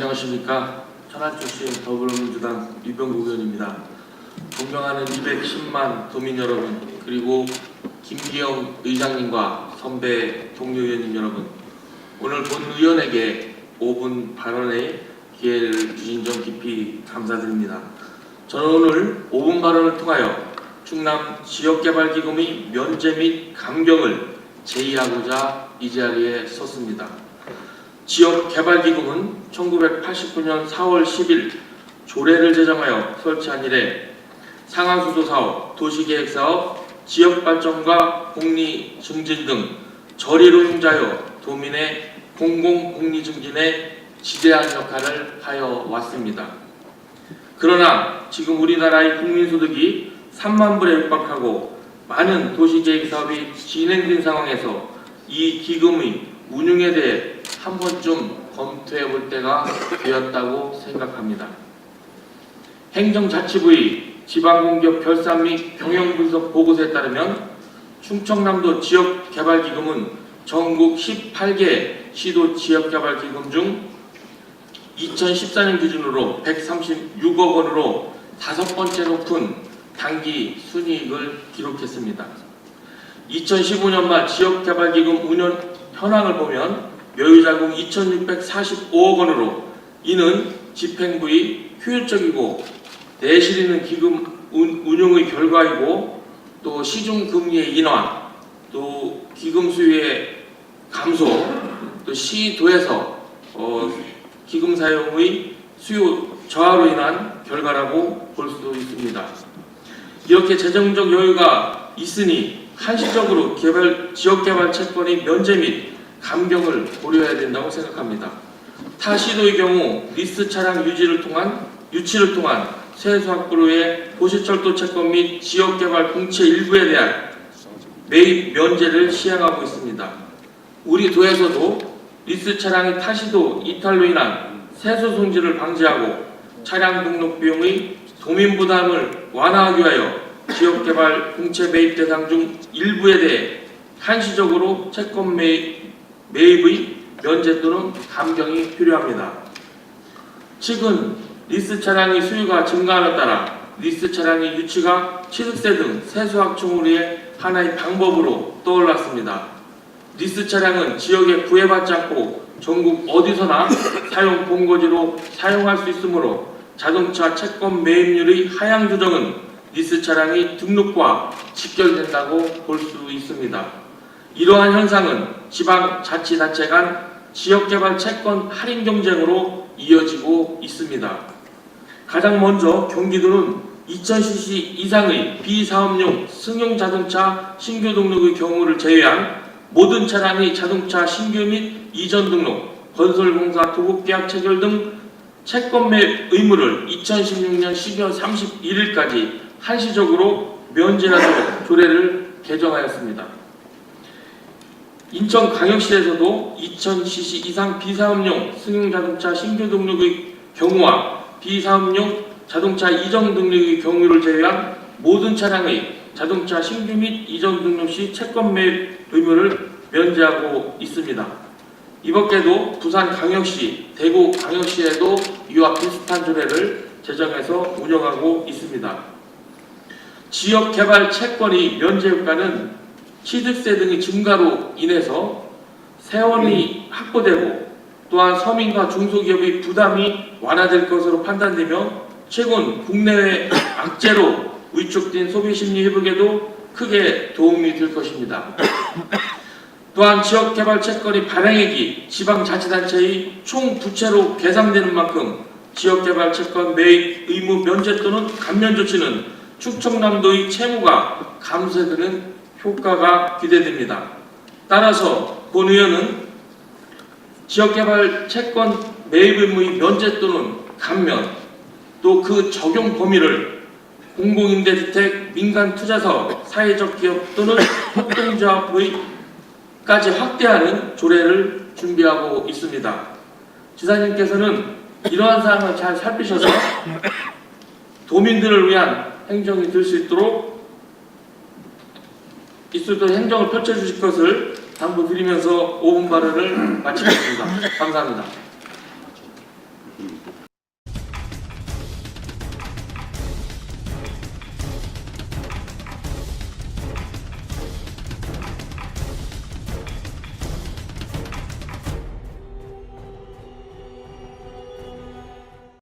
안녕하십니까. 천안출신 더불어민주당 유병국 의원입니다. 존경하는 210만 도민 여러분, 그리고 김기영 의장님과 선배 동료 의원님 여러분, 오늘 본 의원에게 5분 발언의 기회를 주신 점 깊이 감사드립니다. 저는 오늘 5분 발언을 통하여 충남 지역개발기금의 면제 및 감경을 제의하고자 이 자리에 섰습니다. 지역개발기금은 1989년 4월 10일 조례를 제정하여 설치한 이래 상하수도 사업, 도시계획 사업, 지역발전과 공리증진 등 저리로 융자여 도민의 공공공리증진에 지대한 역할을 하여 왔습니다. 그러나 지금 우리나라의 국민소득이 3만 불에 육박하고 많은 도시계획 사업이 진행된 상황에서 이 기금의 운용에 대해 한 번쯤 검토해 볼 때가 되었다고 생각합니다. 행정자치부의 지방공기업 결산 및 경영 분석 보고서에 따르면 충청남도 지역개발기금은 전국 18개 시도 지역개발기금 중 2014년 기준으로 136억 원으로 다섯 번째 높은 단기 순이익을 기록했습니다. 2015년 말 지역개발기금 운영 현황을 보면 여유자금 2,645억 원으로 이는 집행부의 효율적이고 내실 있는 기금 운- 운용의 결과이고 또 시중 금리의 인하, 또 기금 수요의 감소, 또 시도에서 어, 기금 사용의 수요 저하로 인한 결과라고 볼 수도 있습니다. 이렇게 재정적 여유가 있으니 한시적으로 개발 지역 개발 채권의 면제 및 감경을 고려해야 된다고 생각합니다. 타 시도의 경우 리스 차량 유지를 통한 유치를 통한 세수 확보로의 도시철도 채권 및 지역 개발 공채 일부에 대한 매입 면제를 시행하고 있습니다. 우리 도에서도 리스 차량의 타시도 이탈로 인한 세수 손질을 방지하고 차량 등록 비용의 도민 부담을 완화하기 위하여 지역개발 공채 매입 대상 중 일부에 대해 한시적으로 채권 매입, 매입의 면제 또는 감경이 필요합니다. 최근 리스 차량의 수요가 증가함에 따라 리스 차량의 유치가 취득세 등 세수 확충으로의 하나의 방법으로 떠올랐습니다. 리스 차량은 지역에 구애받지 않고 전국 어디서나 사용 본거지로 사용할 수 있으므로 자동차 채권 매입률의 하향 조정은 리스 차량의 등록과 직결된다고 볼 수 있습니다. 이러한 현상은 지방 자치단체 간 지역개발 채권 할인 경쟁으로 이어지고 있습니다. 가장 먼저 경기도는 2000cc 이상의 비사업용 승용 자동차 신규 등록의 경우를 제외한 모든 차량의 자동차 신규 및 이전 등록, 건설공사 도급계약 체결 등 채권 매 의무를 2016년 12월 31일까지 한시적으로 면제하도록 조례를 개정하였습니다. 인천 광역시에서도 2000cc 이상 비사업용 승용 자동차 신규 등록의 경우와 비사업용 자동차 이전 등록의 경우를 제외한 모든 차량의 자동차 신규 및 이전 등록 시 채권 매입 의무를 면제하고 있습니다. 이 밖에도 부산 광역시, 대구 광역시에도 이와 비슷한 조례를 제정해서 운영하고 있습니다. 지역 개발 채권의 면제 효과는 취득세 등의 증가로 인해서 세원이 확보되고 또한 서민과 중소기업의 부담이 완화될 것으로 판단되며 최근 국내외 악재로 위축된 소비 심리 회복에도 크게 도움이 될 것입니다. 또한 지역개발 채권의 발행액이 지방자치단체의 총 부채로 계산되는 만큼 지역개발 채권 매입 의무 면제 또는 감면 조치는 충청남도의 채무가 감소되는 효과가 기대됩니다. 따라서 본 의원은 지역개발 채권 매입 의무의 면제 또는 감면 또 그 적용 범위를 공공임대주택, 민간투자사업, 사회적 기업 또는 협동조합의까지 확대하는 조례를 준비하고 있습니다. 지사님께서는 이러한 사항을 잘 살피셔서 도민들을 위한 행정이 될 수 있도록 있도록 행정을 펼쳐주실 것을 당부드리면서 5분 발언을 마치겠습니다. 감사합니다.